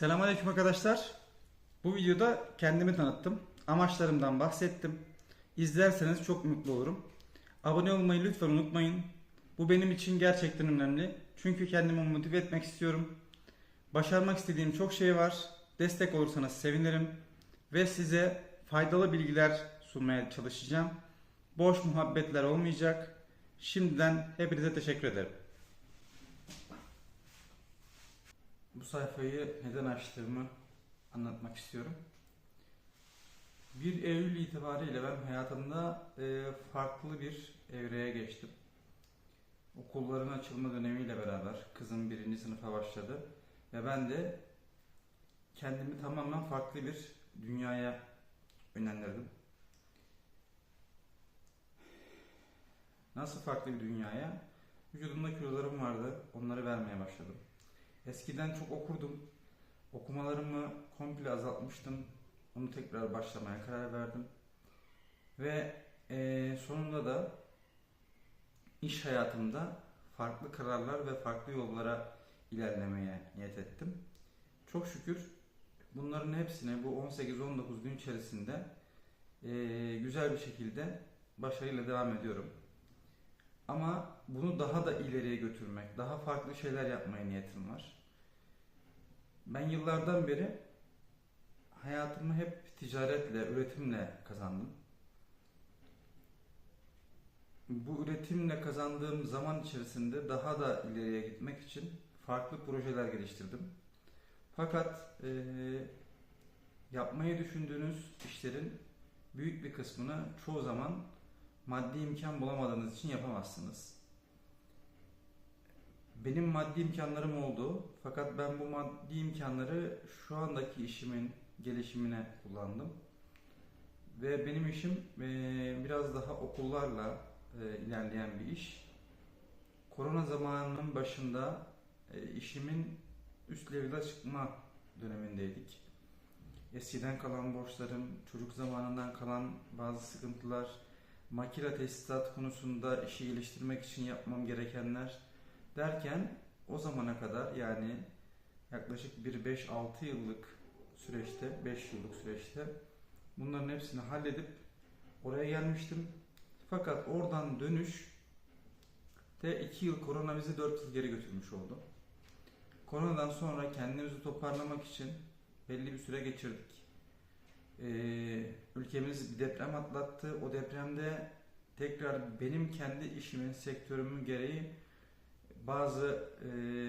Selamünaleyküm arkadaşlar. Bu videoda kendimi tanıttım. Amaçlarımdan bahsettim. İzlerseniz çok mutlu olurum. Abone olmayı lütfen unutmayın. Bu benim için gerçekten önemli. Çünkü kendimi motive etmek istiyorum. Başarmak istediğim çok şey var. Destek olursanız sevinirim. Ve size faydalı bilgiler sunmaya çalışacağım. Boş muhabbetler olmayacak. Şimdiden hepinize teşekkür ederim. Bu sayfayı neden açtığımı anlatmak istiyorum. 1 Eylül itibariyle ben hayatımda e, farklı bir evreye geçtim. Okulların açılma dönemiyle beraber kızım birinci sınıfa başladı ve ben de kendimi tamamen farklı bir dünyaya yönlendirdim. Nasıl farklı bir dünyaya? Vücudumda kilolarım vardı, onları vermeye başladım. Eskiden çok okurdum. Okumalarımı komple azaltmıştım. Onu tekrar başlamaya karar verdim. Ve eee, sonunda da iş hayatımda farklı kararlar ve farklı yollara ilerlemeye niyet ettim. Çok şükür bunların hepsine bu 18-19 gün içerisinde eee, güzel bir şekilde başarıyla devam ediyorum. Ama bunu daha da ileriye götürmek, daha farklı şeyler yapmaya niyetim var. Ben yıllardan beri hayatımı hep ticaretle, üretimle kazandım. Bu üretimle kazandığım zaman içerisinde daha da ileriye gitmek için farklı projeler geliştirdim. Fakat eee, yapmayı düşündüğünüz işlerin büyük bir kısmını çoğu zaman maddi imkan bulamadığınız için yapamazsınız. Benim maddi imkanlarım oldu fakat ben bu maddi imkanları şu andaki işimin gelişimine kullandım. Ve benim işim eee, biraz daha okullarla eee, ilerleyen bir iş. Korona zamanının başında eee, işimin üst level'a çıkma dönemindeydik. Eskiden kalan borçlarım, çocuk zamanından kalan bazı sıkıntılar, makine tesisat konusunda işi geliştirmek için yapmam gerekenler derken o zamana kadar yani yaklaşık bir 5-6 yıllık süreçte, 5 yıllık süreçte bunların hepsini halledip oraya gelmiştim. Fakat oradan dönüş de 2 yıl korona bizi 4 yıl geri götürmüş oldu. Koronadan sonra kendimizi toparlamak için belli bir süre geçirdik. Ee, ülkemiz bir deprem atlattı. O depremde tekrar benim kendi işimin, sektörümün gereği bazı e,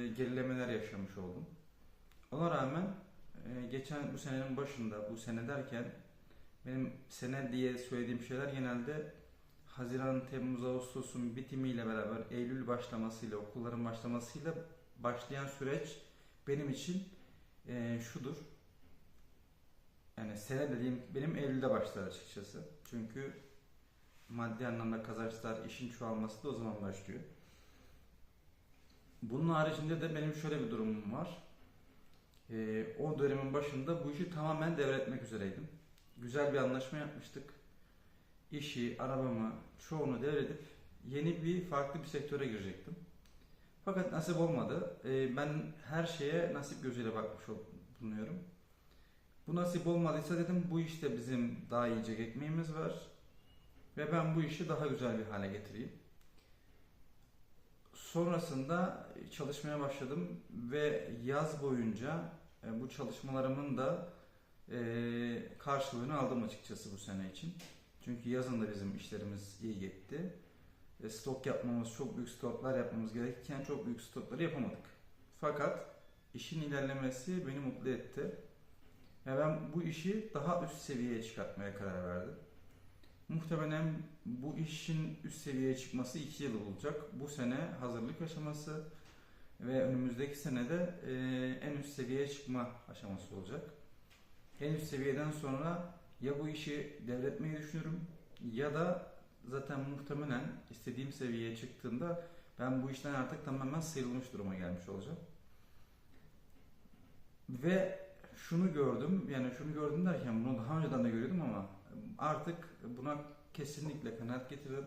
gerilemeler yaşamış oldum. Ona rağmen e, geçen bu senenin başında, bu sene derken benim sene diye söylediğim şeyler genelde Haziran, Temmuz, Ağustos'un bitimiyle beraber Eylül başlamasıyla, okulların başlamasıyla başlayan süreç benim için e, şudur. Sene dediğim benim Eylül'de başlar açıkçası. Çünkü maddi anlamda kazançlar, işin çoğalması da o zaman başlıyor. Bunun haricinde de benim şöyle bir durumum var. Ee, o dönemin başında bu işi tamamen devretmek üzereydim. Güzel bir anlaşma yapmıştık. İşi, arabamı, çoğunu devredip yeni bir farklı bir sektöre girecektim. Fakat nasip olmadı. Ee, ben her şeye nasip gözüyle bakmış bulunuyorum. Bu nasip olmadıysa dedim bu işte bizim daha yiyecek ekmeğimiz var. Ve ben bu işi daha güzel bir hale getireyim. Sonrasında çalışmaya başladım ve yaz boyunca e, bu çalışmalarımın da e, karşılığını aldım açıkçası bu sene için. Çünkü yazın da bizim işlerimiz iyi gitti. E, Stok yapmamız, çok büyük stoklar yapmamız gerekirken çok büyük stokları yapamadık. Fakat işin ilerlemesi beni mutlu etti. Ve ben bu işi daha üst seviyeye çıkartmaya karar verdim. Muhtemelen bu işin üst seviyeye çıkması 2 yıl olacak. Bu sene hazırlık aşaması ve önümüzdeki senede e, en üst seviyeye çıkma aşaması olacak. En üst seviyeden sonra ya bu işi devretmeyi düşünüyorum ya da zaten muhtemelen istediğim seviyeye çıktığımda ben bu işten artık tamamen sıyrılmış duruma gelmiş olacağım. Ve şunu gördüm, yani şunu gördüm derken bunu daha önceden de görüyordum ama artık buna kesinlikle kanaat getirdim.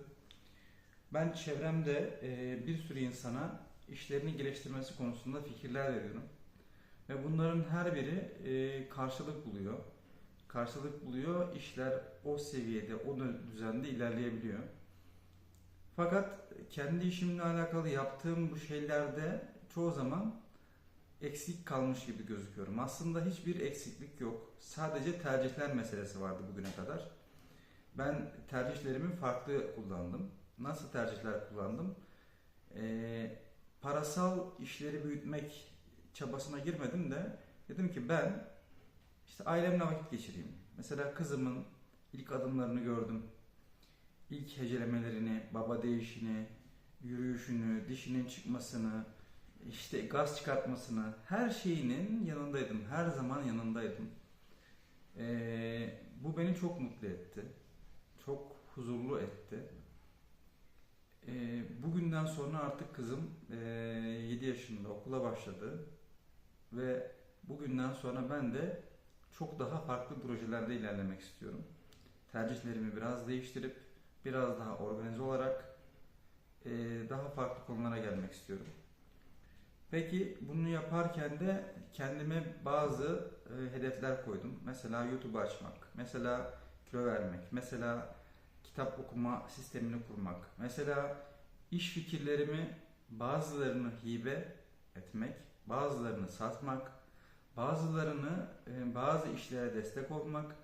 Ben çevremde e, bir sürü insana işlerini geliştirmesi konusunda fikirler veriyorum. Ve bunların her biri e, karşılık buluyor. Karşılık buluyor, işler o seviyede, o düzende ilerleyebiliyor. Fakat kendi işimle alakalı yaptığım bu şeylerde çoğu zaman eksik kalmış gibi gözüküyorum. Aslında hiçbir eksiklik yok. Sadece tercihler meselesi vardı bugüne kadar. Ben tercihlerimi farklı kullandım. Nasıl tercihler kullandım? Ee, parasal işleri büyütmek çabasına girmedim de dedim ki ben işte ailemle vakit geçireyim. Mesela kızımın ilk adımlarını gördüm. İlk hecelemelerini, baba değişini, yürüyüşünü, dişinin çıkmasını, işte gaz çıkartmasını, her şeyinin yanındaydım. Her zaman yanındaydım. Ee, bu beni çok mutlu etti. Çok huzurlu etti. Ee, bugünden sonra artık kızım e, 7 yaşında okula başladı. Ve bugünden sonra ben de çok daha farklı projelerde ilerlemek istiyorum. Tercihlerimi biraz değiştirip biraz daha organize olarak e, daha farklı konulara gelmek istiyorum. Peki bunu yaparken de kendime bazı e, hedefler koydum. Mesela YouTube açmak, mesela kilo vermek, mesela kitap okuma sistemini kurmak, mesela iş fikirlerimi bazılarını hibe etmek, bazılarını satmak, bazılarını e, bazı işlere destek olmak,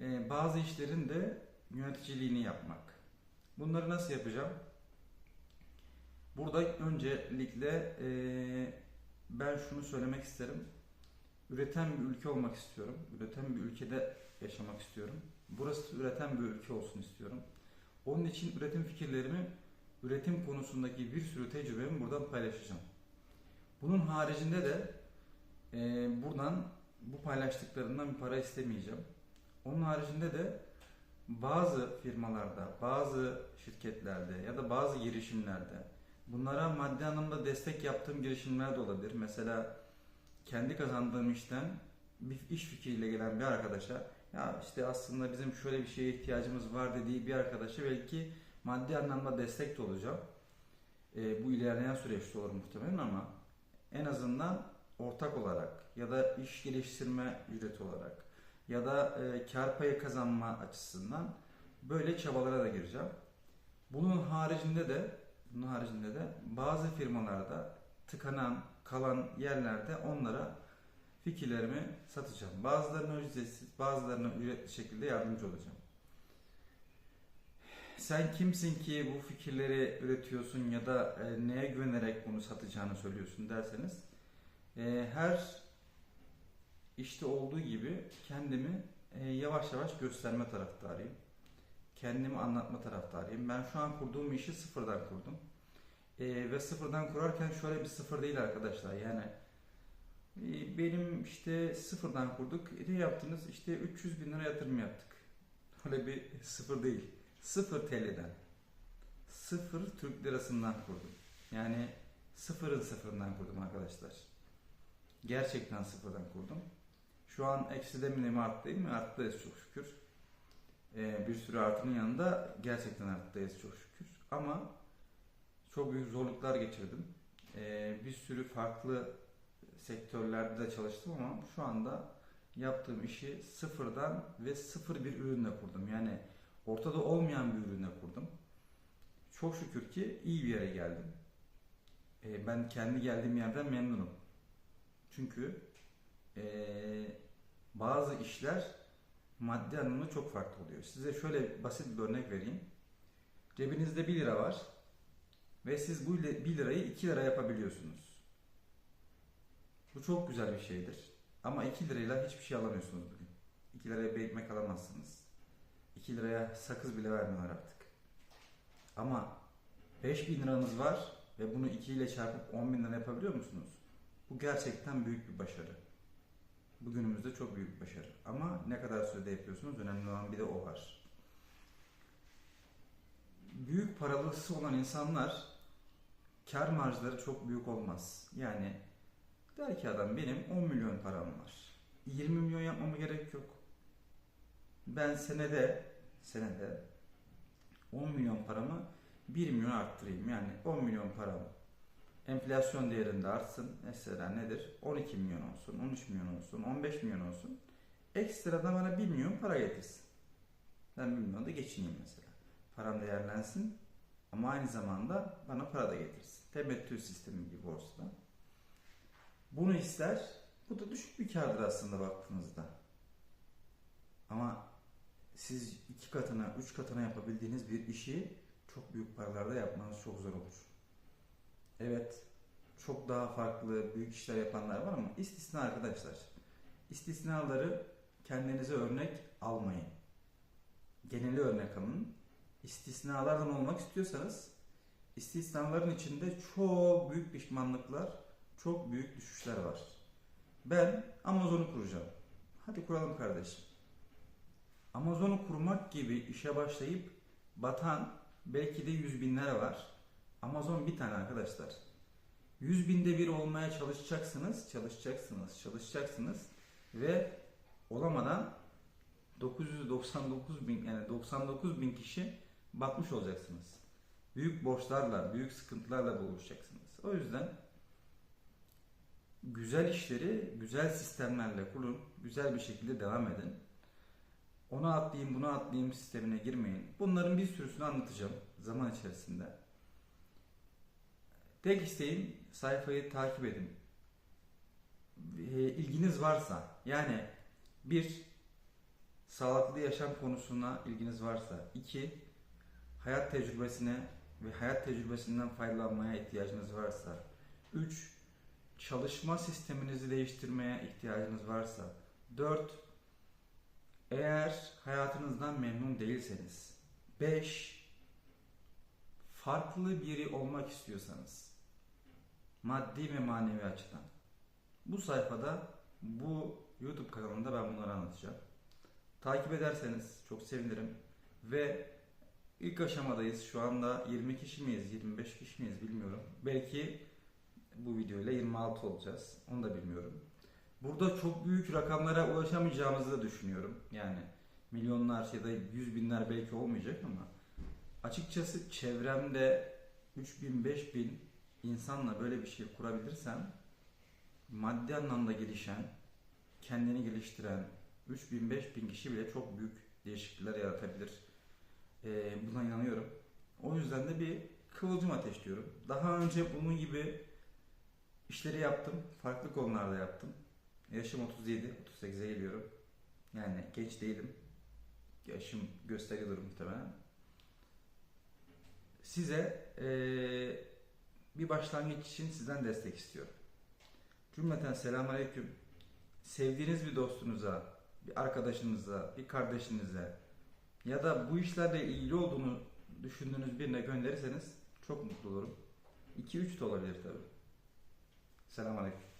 e, bazı işlerin de yöneticiliğini yapmak. Bunları nasıl yapacağım? Burada öncelikle e, ben şunu söylemek isterim. Üreten bir ülke olmak istiyorum. Üreten bir ülkede yaşamak istiyorum. Burası üreten bir ülke olsun istiyorum. Onun için üretim fikirlerimi, üretim konusundaki bir sürü tecrübemi buradan paylaşacağım. Bunun haricinde de e, buradan bu paylaştıklarından bir para istemeyeceğim. Onun haricinde de bazı firmalarda, bazı şirketlerde ya da bazı girişimlerde bunlara maddi anlamda destek yaptığım girişimler de olabilir. Mesela kendi kazandığım işten bir iş fikriyle gelen bir arkadaşa ya işte aslında bizim şöyle bir şeye ihtiyacımız var dediği bir arkadaşa belki maddi anlamda destek de olacağım. E, bu ilerleyen süreçte olur muhtemelen ama en azından ortak olarak ya da iş geliştirme ücreti olarak ya da e, kar payı kazanma açısından böyle çabalara da gireceğim. Bunun haricinde de bunun haricinde de bazı firmalarda tıkanan, kalan yerlerde onlara fikirlerimi satacağım. Bazılarına ücretsiz, bazılarına ücretli şekilde yardımcı olacağım. Sen kimsin ki bu fikirleri üretiyorsun ya da e, neye güvenerek bunu satacağını söylüyorsun derseniz e, her işte olduğu gibi kendimi e, yavaş yavaş gösterme taraftarıyım. Kendimi anlatma taraftarıyım. Ben şu an kurduğum işi sıfırdan kurdum. E, ve sıfırdan kurarken şöyle bir sıfır değil arkadaşlar. Yani e, benim işte sıfırdan kurduk. E, ne yaptınız? İşte 300 bin lira yatırım yaptık. Öyle bir sıfır değil. Sıfır TL'den. Sıfır Türk lirasından kurdum. Yani sıfırın sıfırından kurdum arkadaşlar. Gerçekten sıfırdan kurdum. Şu an ekside mi mi arttayım mı? Arttayız çok şükür. Ee, bir sürü artının yanında gerçekten arttayız çok şükür. Ama çok büyük zorluklar geçirdim. Ee, bir sürü farklı sektörlerde de çalıştım ama şu anda yaptığım işi sıfırdan ve sıfır bir ürünle kurdum. Yani ortada olmayan bir ürünle kurdum. Çok şükür ki iyi bir yere geldim. Ee, ben kendi geldiğim yerden memnunum. Çünkü ee, bazı işler maddi anlamda çok farklı oluyor. Size şöyle basit bir örnek vereyim. Cebinizde 1 lira var ve siz bu 1 lirayı 2 lira yapabiliyorsunuz. Bu çok güzel bir şeydir. Ama 2 lirayla hiçbir şey alamıyorsunuz bugün. 2 liraya bir ekmek alamazsınız. 2 liraya sakız bile vermiyorlar artık. Ama 5 bin liranız var ve bunu 2 ile çarpıp 10 bin lira yapabiliyor musunuz? Bu gerçekten büyük bir başarı. Bugünümüzde çok büyük başarı. Ama ne kadar sürede yapıyorsunuz önemli olan bir de o var. Büyük paralısı olan insanlar kar marjları çok büyük olmaz. Yani der ki adam benim 10 milyon param var. 20 milyon yapmama gerek yok. Ben senede senede 10 milyon paramı 1 milyon arttırayım. Yani 10 milyon param enflasyon değerinde artsın. Mesela nedir? 12 milyon olsun, 13 milyon olsun, 15 milyon olsun. Ekstradan bana 1 milyon para getirsin. Ben 1 milyonda geçineyim mesela. Param değerlensin ama aynı zamanda bana para da getirsin. Temettü sistemi gibi borsada. Bunu ister. Bu da düşük bir kardır aslında baktığınızda. Ama siz iki katına, üç katına yapabildiğiniz bir işi çok büyük paralarda yapmanız çok zor olur. Evet, çok daha farklı büyük işler yapanlar var ama istisna arkadaşlar. İstisnaları kendinize örnek almayın. Geneli örnek alın. İstisnalardan olmak istiyorsanız istisnaların içinde çok büyük pişmanlıklar, çok büyük düşüşler var. Ben Amazon'u kuracağım. Hadi kuralım kardeşim. Amazon'u kurmak gibi işe başlayıp batan belki de yüz binler var. Amazon bir tane arkadaşlar. Yüz binde bir olmaya çalışacaksınız, çalışacaksınız, çalışacaksınız ve olamadan 999 bin yani 99 bin kişi batmış olacaksınız. Büyük borçlarla, büyük sıkıntılarla boğuşacaksınız. O yüzden güzel işleri güzel sistemlerle kurun, güzel bir şekilde devam edin. Ona atlayayım, buna atlayayım sistemine girmeyin. Bunların bir sürüsünü anlatacağım zaman içerisinde. Tek isteğim sayfayı takip edin. E, ilginiz varsa, yani bir sağlıklı yaşam konusuna ilginiz varsa, iki hayat tecrübesine ve hayat tecrübesinden faydalanmaya ihtiyacınız varsa, üç çalışma sisteminizi değiştirmeye ihtiyacınız varsa, dört eğer hayatınızdan memnun değilseniz, 5 farklı biri olmak istiyorsanız, maddi ve manevi açıdan, bu sayfada, bu YouTube kanalında ben bunları anlatacağım. Takip ederseniz çok sevinirim ve ilk aşamadayız. Şu anda 20 kişi miyiz, 25 kişi miyiz bilmiyorum. Belki bu videoyla 26 olacağız. Onu da bilmiyorum. Burada çok büyük rakamlara ulaşamayacağımızı da düşünüyorum. Yani milyonlar ya da yüz binler belki olmayacak ama açıkçası çevremde 3000 5000 insanla böyle bir şey kurabilirsem maddi anlamda gelişen, kendini geliştiren 3000 5000 kişi bile çok büyük değişiklikler yaratabilir. Ee, buna inanıyorum. O yüzden de bir kıvılcım ateşliyorum. Daha önce bunun gibi işleri yaptım. Farklı konularda yaptım. Yaşım 37, 38'e geliyorum. Yani genç değilim. Yaşım gösteriyordur muhtemelen. Size eee, bir başlangıç için sizden destek istiyorum. Cümleten selamünaleyküm. Sevdiğiniz bir dostunuza, bir arkadaşınıza, bir kardeşinize ya da bu işlerle ilgili olduğunu düşündüğünüz birine gönderirseniz çok mutlu olurum. 2-3 de olabilir tabii. Selamünaleyküm.